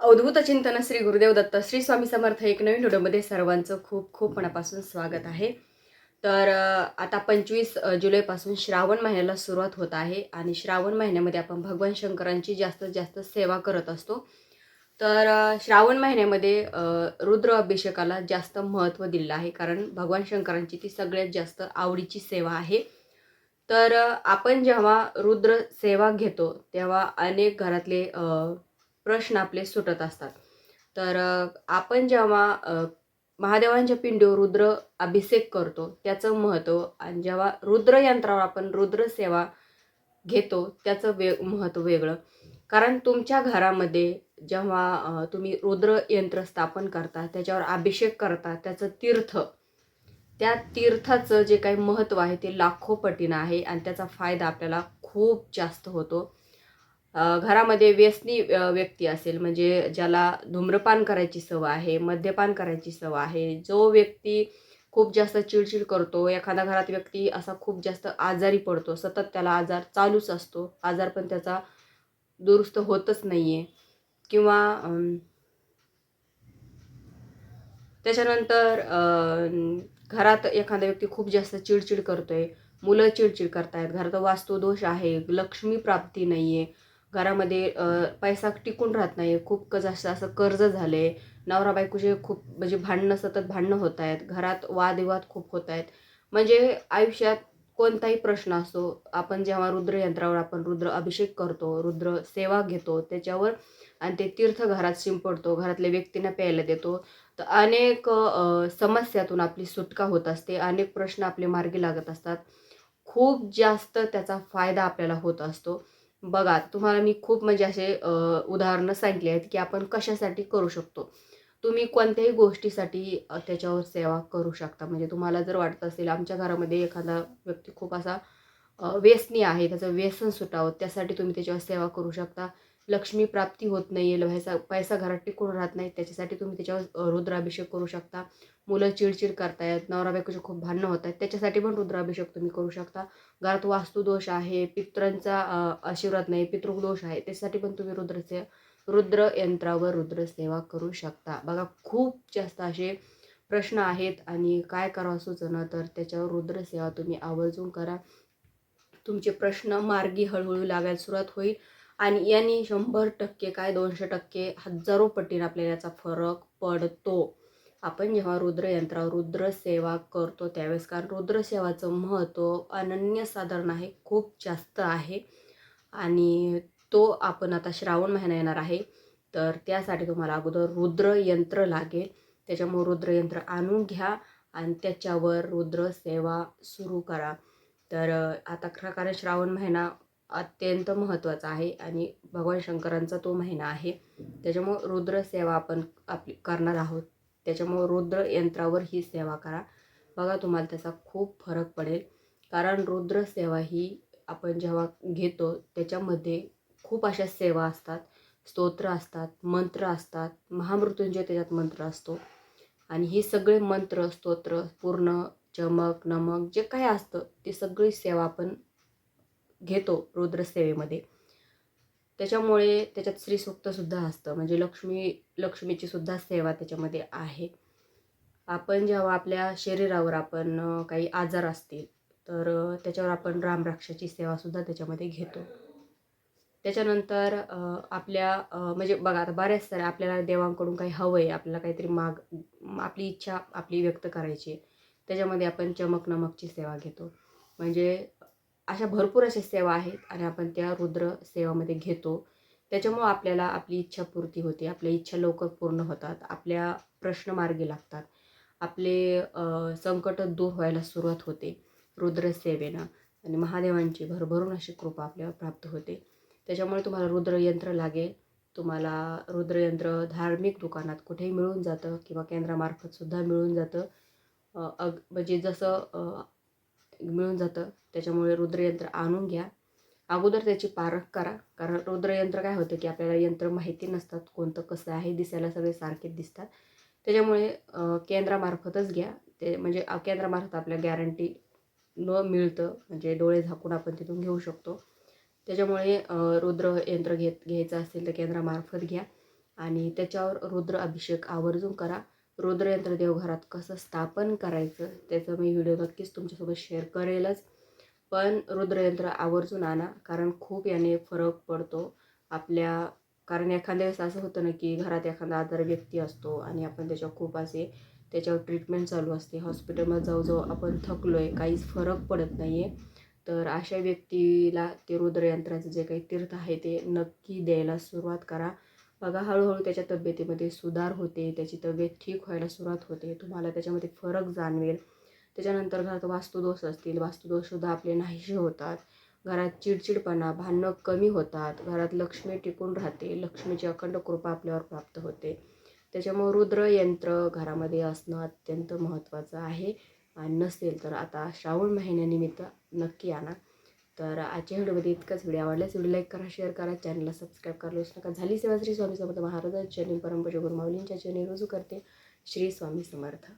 अवधूत चिंतन श्री गुरुदेव दत्त श्री स्वामी समर्थ एक नवीन व्हिडिओमध्ये सर्वांचं खूप खूप मनापासून स्वागत आहे. तर आता पंचवीस जुलैपासून श्रावण महिन्याला सुरुवात होत आहे आणि श्रावण महिन्यामध्ये आपण भगवान शंकरांची जास्तीत जास्त सेवा करत असतो. तर श्रावण महिन्यामध्ये रुद्र अभिषेकाला जास्त महत्त्व दिलेलं आहे कारण भगवान शंकरांची ती सगळ्यात जास्त आवडीची सेवा आहे. तर आपण जेव्हा रुद्र सेवा घेतो तेव्हा अनेक घरातले प्रश्न आपले सुटत असतात. तर आपण जेव्हा महादेवांच्या पिंडीवर रुद्र अभिषेक करतो त्याचं महत्त्व आणि जेव्हा रुद्र यंत्रावर आपण रुद्रसेवा घेतो त्याचं वेग महत्त्व वेगळं. कारण तुमच्या घरामध्ये जेव्हा तुम्ही रुद्र यंत्र स्थापन करता त्याच्यावर अभिषेक करता त्याचं तीर्थ त्या तीर्थाचं जे काही महत्त्व आहे ते लाखो पटीनं आहे आणि त्याचा फायदा आपल्याला खूप जास्त होतो. घरामध्ये व्यसनी व्यक्ती असेल म्हणजे ज्याला धूम्रपान करायची सवय आहे मद्यपान करायची सवय आहे जो व्यक्ती खूप जास्त चिडचिड करतो एखादा घरात व्यक्ती असा खूप जास्त आजारी पडतो सतत त्याला आजार चालूच असतो आजार पण त्याचा दुरुस्त होतच नाही आहे किंवा त्याच्यानंतर घरात एखादा व्यक्ती खूप जास्त चिडचिड करतो आहे मुलं चिडचिड करतायत घरात वास्तुदोष आहे लक्ष्मी प्राप्ती नाही आहे घरामध्ये पैसा टिकून राहत नाही. खूप क- जास्त असं कर्ज झाले. नवरा बायकोचे खूप म्हणजे भांडणं सतत भांडणं होत आहेत. घरात वादविवाद खूप होत आहेत. म्हणजे आयुष्यात कोणताही प्रश्न असतो आपण जेव्हा रुद्रयंत्रावर आपण रुद्र अभिषेक करतो रुद्र सेवा घेतो त्याच्यावर आणि ते तीर्थ घरात शिंपडतो घरातल्या व्यक्तींना प्यायला देतो तर अनेक समस्यातून आपली सुटका होत असते. अनेक प्रश्न आपले मार्गी लागत असतात. खूप जास्त त्याचा फायदा आपल्याला होत असतो. बघा तुम्हाला मी खूप म्हणजे असे उदाहरणं सांगितली आहेत की आपण कशासाठी करू शकतो. तुम्ही कोणत्याही गोष्टीसाठी त्याच्यावर सेवा करू शकता. म्हणजे तुम्हाला जर वाटत असेल आमच्या घरामध्ये एखादा व्यक्ती खूप असा व्यसनी आहे त्याचं व्यसन सुटावं त्यासाठी तुम्ही त्याच्यावर सेवा करू शकता. लक्ष्मी प्राप्ती होत नाही आहे पैसा पैसा घरात टिकून राहत नाही त्याच्यासाठी तुम्ही त्याच्यावर रुद्राभिषेक करू शकता. मुलं चिडचिड करतायत नवरा बायकोचे खूप भांडणं होत आहेत त्याच्यासाठी पण रुद्राभिषेक तुम्ही करू शकता. घरात वास्तुदोष आहे पित्रांचा आशीर्वाद नाही पितृदोष आहे त्यासाठी पण तुम्ही रुद्रसे रुद्र यंत्रावर रुद्रसेवा करू शकता. बघा खूप जास्त असे प्रश्न आहेत आणि काय करावं सुचणं तर त्याच्यावर रुद्रसेवा तुम्ही आवर्जून करा. तुमचे प्रश्न मार्गी हळूहळू लागायला सुरुवात होईल. आणि यांनी शंभर टक्के काय दोनशे टक्के हजारो पटीने आपल्याला याचा फरक पडतो. आपण जेव्हा रुद्रयंत्रावर रुद्रसेवा करतो त्यावेळेस कारण रुद्रसेवाचं महत्त्व अनन्यसाधारण आहे खूप जास्त आहे. आणि तो आपण आता श्रावण महिना येणार आहे तर त्यासाठी तुम्हाला अगोदर रुद्रयंत्र लागेल. त्याच्यामुळे रुद्रयंत्र आणून घ्या आणि त्याच्यावर रुद्रसेवा सुरू करा. तर आता खरं कारण श्रावण महिना अत्यंत महत्त्वाचा आहे आणि भगवान शंकरांचा तो महिना आहे. त्याच्यामुळं रुद्र सेवा आपण आपली करणार आहोत. त्याच्यामुळं रुद्र यंत्रावर ही सेवा करा. बघा तुम्हाला त्याचा खूप फरक पडेल. कारण रुद्र सेवा ही आपण जेव्हा घेतो त्याच्यामध्ये खूप अशा सेवा असतात. स्तोत्र असतात मंत्र असतात. महामृत्यूंचे त्याच्यात मंत्र असतो. आणि हे सगळे मंत्र स्तोत्र पूर्ण चमक नमक जे काही असतं ते सगळी सेवा आपण घेतो रुद्रसेवेमध्ये. त्याच्यामुळे त्याच्यात श्रीसूक्तसुद्धा असतं. म्हणजे लक्ष्मी लक्ष्मीची सुद्धा सेवा त्याच्यामध्ये आहे. आपण जेव्हा आपल्या शरीरावर आपण काही आजार असतील तर त्याच्यावर आपण रामराक्षाची सेवासुद्धा त्याच्यामध्ये घेतो. त्याच्यानंतर आपल्या म्हणजे बघा आता बऱ्याच साऱ्या आपल्याला देवांकडून काही हवं आहे आपल्याला काहीतरी माग आपली इच्छा आपली व्यक्त करायची आहे त्याच्यामध्ये आपण चमक नमकची सेवा घेतो. म्हणजे अशा भरपूर अशा सेवा आहेत आणि आपण त्या रुद्र सेवामध्ये घेतो. त्याच्यामुळं आपल्याला आपली इच्छा पूर्ती होते. आपल्या इच्छा लवकर पूर्ण होतात. आपल्या प्रश्न मार्गी लागतात. आपले संकट दूर व्हायला सुरुवात होते रुद्रसेवेनं आणि महादेवांची भरभरून अशी कृपा आपल्याला प्राप्त होते. त्याच्यामुळे तुम्हाला रुद्रयंत्र लागेल. तुम्हाला रुद्रयंत्र धार्मिक दुकानात कुठेही मिळून जातं किंवा केंद्रामार्फतसुद्धा मिळून जातं. अग म्हणजे जसं मिळून जातं. त्याच्यामुळे रुद्रयंत्र आणून घ्या. अगोदर त्याची पारख करा. कारण रुद्रयंत्र काय होतं की आपल्याला यंत्र माहिती नसतात कोणतं कसं आहे दिसायला सगळे सारखेच दिसतात. त्याच्यामुळे केंद्रामार्फतच घ्या. ते म्हणजे केंद्रामार्फत आपल्या गॅरंटी न मिळतं. म्हणजे डोळे झाकून आपण तिथून घेऊ शकतो. त्याच्यामुळे रुद्र यंत्र घेत घ्यायचं असेल तर केंद्रामार्फत घ्या. आणि त्याच्यावर रुद्र अभिषेक आवर्जून करा. रुद्रयंत्र देवघरात कसं स्थापन करायचं त्याचं मी व्हिडिओ नक्कीच तुमच्यासोबत शेअर करेलच. पण रुद्रयंत्र आवर्जून आणा कारण खूप याने फरक पडतो. आपल्या कारण एखाद्या वेळेस असं होतं ना की घरात एखादा आजार व्यक्ती असतो आणि आपण त्याच्या खूप असे त्याच्यावर ट्रीटमेंट चालू असते. हॉस्पिटलमध्ये जाऊ जाऊ आपण थकलो आहे काहीच फरक पडत नाही आहे तर अशा व्यक्तीला ते रुद्रयंत्राचं जे काही तीर्थ आहे ते नक्की द्यायला सुरुवात करा. बघा हळूहळू त्याच्या तब्येतीमध्ये सुधार होते त्याची तब्येत ठीक व्हायला सुरुवात होते. तुम्हाला त्याच्यामध्ये फरक जाणवेल. त्याच्यानंतर घरात वास्तुदोष असतील. वास्तुदोषसुद्धा आपले नाहीसे होतात. घरात चिडचिडपणा भांडणं कमी होतात. घरात लक्ष्मी टिकून राहते. लक्ष्मीची अखंड कृपा आपल्यावर प्राप्त होते. त्याच्यामुळे रुद्र यंत्र घरामध्ये असणं अत्यंत महत्त्वाचं आहे. आणि नसेल तर आता श्रावण महिन्यानिमित्त नक्की आणा. तर आजच्या व्हिडिओमध्ये इतकंच. व्हिडिओ आवडल्यास व्हिडिओ लाईक करा शेअर करा चॅनलला सबस्क्राईब करायला विसरू नका. झाली सेवा श्री स्वामी समर्थ महाराजांच्या चरणी परमपूज्य गुरुमाऊलींच्या चरणी रुजू करते. श्री स्वामी समर्थ.